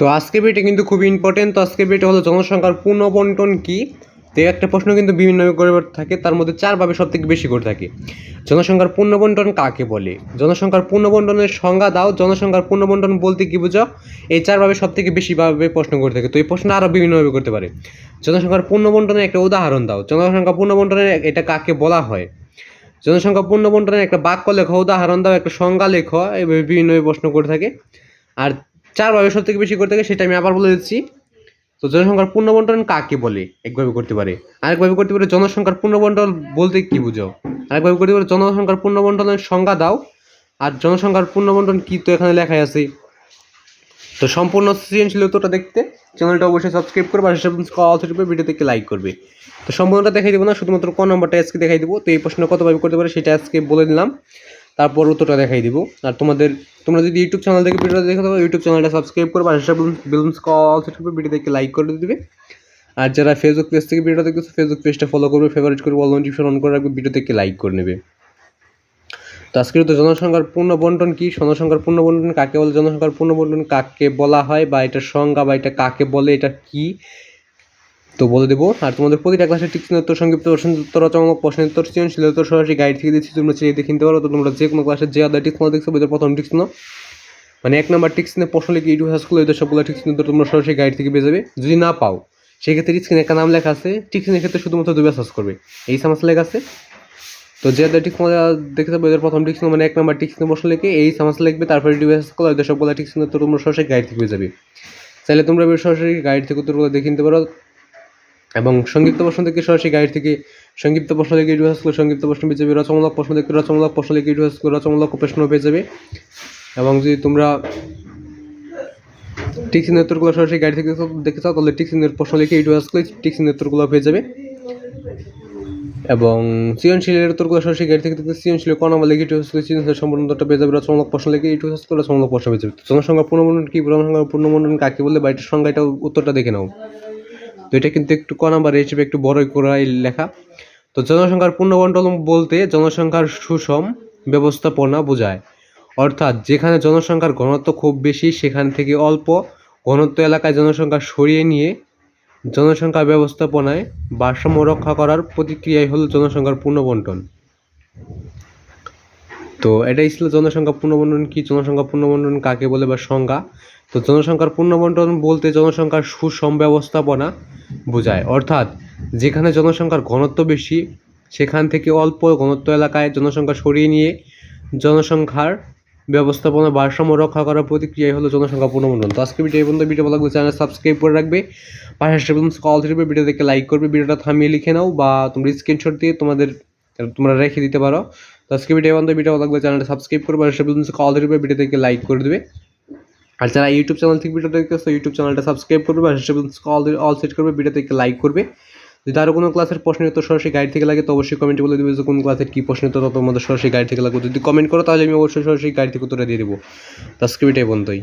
তো আজকে ভিডিওটা কিন্তু খুবই ইম্পর্টেন্ট তো আজকে ভিডিওটা হলো জনসংখ্যার পূর্ণ বন্টন কি? তো একটা প্রশ্ন কিন্তু বিভিন্নভাবে করে থাকে, তার মধ্যে চারভাবে সব থেকে বেশি করে থাকে। জনসংখ্যার পূর্ণ বন্টন কাকে বলে? জনসংখ্যার পূর্ণ বন্টনের সংজ্ঞা দাও, জনসংখ্যার পূর্ণ বন্টন বলতে কি বুঝো? এই চারভাবে সব থেকে বেশিভাবে প্রশ্ন করে থাকে। তো এই প্রশ্ন আরও বিভিন্নভাবে করতে পারে। জনসংখ্যার পূর্ণ বন্টনের একটা উদাহরণ দাও। জনসংখ্যা পূর্ণ বন্টনের এটা কাকে বলা হয়? জনসংখ্যা পূর্ণ বন্টনের একটা বাক্য লেখো, উদাহরণ দাও, একটা সংজ্ঞা লেখো, এভাবে বিভিন্নভাবে প্রশ্ন করে থাকে। আর চারভাবে সব থেকে বেশি করে থাকে, সেটা আমি আবার বলে দিচ্ছি। তো জনসংখ্যার পূর্ণ বন্টন কাকে বলে? একভাবে করতে পারে। আরেকভাবে করতে পারে জনসংখ্যার পূর্ণ বন্টন বলতে কি বুঝো? আরেকভাবে করতে পারে জনসংখ্যার পূর্ণ বন্টনের সংজ্ঞা দাও। আর জনসংখ্যার পূর্ণ বন্টন কি তো এখানে লেখাই আছে। তো সম্পূর্ণ সৃজনশীল উত্তরটা দেখতে। চ্যানেলটা অবশ্যই সাবস্ক্রাইব করবে আর ভিডিও থেকে লাইক করবে। তো সম্পূর্ণটা দেখাই দেবো না, শুধুমাত্র কোন নম্বরটা আজকে দেখাই দেবো। তো এই প্রশ্ন কতভাবে করতে পারে সেটা আজকে বলে দিলাম। তারপর উত্তরটা দেখাই দিব। আর তোমাদের তোমরা যদি ইউটিউব চ্যানেল থেকে ভিডিওটা দেখে থাকো ইউটিউব চ্যানেলটা সাবস্ক্রাইব আর সেসব বেলুন্স কল ভিডিও থেকে লাইক করে দিবে। আর যারা ফেসবুক পেজ থেকে ভিডিওটা দেখতেছে ফেসবুক পেজটা ফলো করবে ফেভারিট করবে অল নোটিফিকেশন অন করে রাখবে ভিডিও থেকে লাইক করে নেবে। তো আজকের তো জনসংখ্যার পূর্ণ বন্টন কি? জনসংখ্যার পূর্ণ বন্টন কাকে বলে? জনসংখ্যার পূর্ণ বন্টন কাকে বলা হয়? বা এটা সংজ্ঞা বা এটা কাকে বলে? এটা কি? তো বলে দেবো। আর তোমাদের প্রতিটা ক্লাসের টিক্স উত্তর সংক্ষিপ্ত প্রশ্ন উত্তর রচনামূলক প্রশ্ন উত্তর, সৃজনশীল উত্তর সরাসরি গাইড থেকে দিচ্ছি। তোমরা চেয়ে দেখে নিতে পারো। তো তোমরা যে কোনো ক্লাসের যে আদার টিক্স দেখছ, ওদের প্রথম নাও মানে এক নাম্বার নিয়ে প্রশ্ন লিখে ইউটিউব হাসগুলো এদের সবগুলো টিক্স উত্তর তোমরা সরাসরি গাইড থেকে পেয়ে যাবে। যদি না পাও, সেক্ষেত্রে স্ক্রিনে একটা নাম লেখা আছে। টিক্সিনের ক্ষেত্রে শুধুমাত্র দুবার সার্চ করবে। এই সামাস লেখা আছে। তো যে আদার টিক্স দেখে যাবে এদের প্রথম টিক্স মানে এক নাম্বার নিয়ে প্রশ্ন লিখে এই সামাস লিখবে। তারপরে ইউটিউব হাস করলে এদের সবগুলো টিক্স উত্তর তোমরা সরাসরি গাইড থেকে পেয়ে যাবে। চাইলে তোমরা সরাসরি গাইড থেকে উত্তরগুলো দেখে নিতে পারো। এবং সংক্ষিপ্ত প্রশ্ন থেকে সরাসরি গাইড থেকে সংক্ষিপ্ত প্রশ্ন থেকে ইউটিউব হাসগুলো সংক্ষিপ্ত প্রশ্ন পেয়ে যাবে, রচনামূলক প্রশ্ন থেকে রচনামূলক প্রশ্ন থেকে ইউটিউব হাসগুলো রচনামূলক প্রশ্ন পেয়ে যাবে। এবং যদি তোমরা টিক্সিনের উত্তরগুলো সরাসরি গাইড থেকে দেখে চাও, তাহলে টিক্সিনের প্রশ্ন লিখে ইউটিউব হাসগুলো টিক্সিনের উত্তরগুলো পেয়ে যাবে। এবং সৃজনশীলের উত্তরগুলো সরাসরি গাইড থেকে দেখতে সৃজনশীল কোন আমার লিখে ইউটিউব হাসগুলো সৃজনশীল সম্পূর্ণ উত্তরটা পেয়ে যাবে, রচনামূলক প্রশ্ন লিখে ইউটিউব হাসগুলো রচনামূলক প্রশ্ন পেয়ে যাবে। জনসংখ্যা পূর্ণমণ্ডন কি জনসংখ্যা পূর্ণমণ্ডন কাকে বলে, বা এটার সংখ্যা এটা উত্তরটা দেখে নাও। তো এটা কিন্তু একটু ক নাম্বার হিসেবে একটু বড়ই করাই লেখা। তো জনসংখ্যার পূর্ণবন্টন বলতে জনসংখ্যার সুষম ব্যবস্থাপনা বোঝায়। অর্থাৎ যেখানে জনসংখ্যার ঘনত্ব খুব বেশি, সেখান থেকে অল্প ঘনত্ব এলাকায় জনসংখ্যা সরিয়ে নিয়ে জনসংখ্যা ব্যবস্থাপনায় ভারসাম্য রক্ষা করার প্রতিক্রিয়াই হলো জনসংখ্যার পূর্ণবন্টন। তো এটাই ছিল জনসংখ্যা পূর্ণবন্টন কি? জনসংখ্যা পূর্ণবন্টন কাকে বলে বা সংজ্ঞা? তো জনসংখ্যার পূর্ণবন্টন বলতে জনসংখ্যার সুষম ব্যবস্থাপনা বোঝায়। অর্থাৎ যেখানে জনসংখ্যার ঘনত্ব বেশি, সেখান থেকে অল্প ঘনত্ব এলাকায় জনসংখ্যা সরিয়ে নিয়ে জনসংখ্যার ব্যবস্থাপনা ভারসাম্য রক্ষা করার প্রতিক্রিয়াই হলো জনসংখ্যা পূর্ণবন্টন। তো আজকে ভিডিও এই পর্যন্ত। ভিডিও ভালো লাগবে চ্যানেল সাবস্ক্রাইব করে রাখবে। পাশে কল দিবে ভিডিও দেখে লাইক করবে ভিডিওটা থামিয়ে লিখে নাও বা তোমরা স্ক্রিনশট দিয়ে তোমাদের, তোমরা রেখে দিতে পারো। তো আজকে ভিডিও বন্ধ ভিডিও ভালো চ্যানেলটা সাবস্ক্রাইব করবে আর সে কল দেবে থেকে লাইক করে দেবে। আর যারা ইউটিউব চ্যানেল থেকে ভিডিও দেখতেছো ইউটিউব চ্যানেলটা সাবস্ক্রাইব করবে আর সে কল অল সেট করবে ভিডিও থেকে লাইক করবে। যদি আরও কোনো ক্লাসের প্রশ্ন উত্তর সরাসরি গাইড থেকে লাগে, তো অবশ্যই কমেন্টে বলে দেবে যে কোন ক্লাসের কী প্রশ্ন উত্তর তোমাদের সরাসরি গাইড থেকে লাগবে। যদি কমেন্ট করো, তাহলে আমি অবশ্যই সরাসরি গাইড থেকে উত্তরটা দিয়ে দেবো। তো আজকে ভিডিও বন্ধই।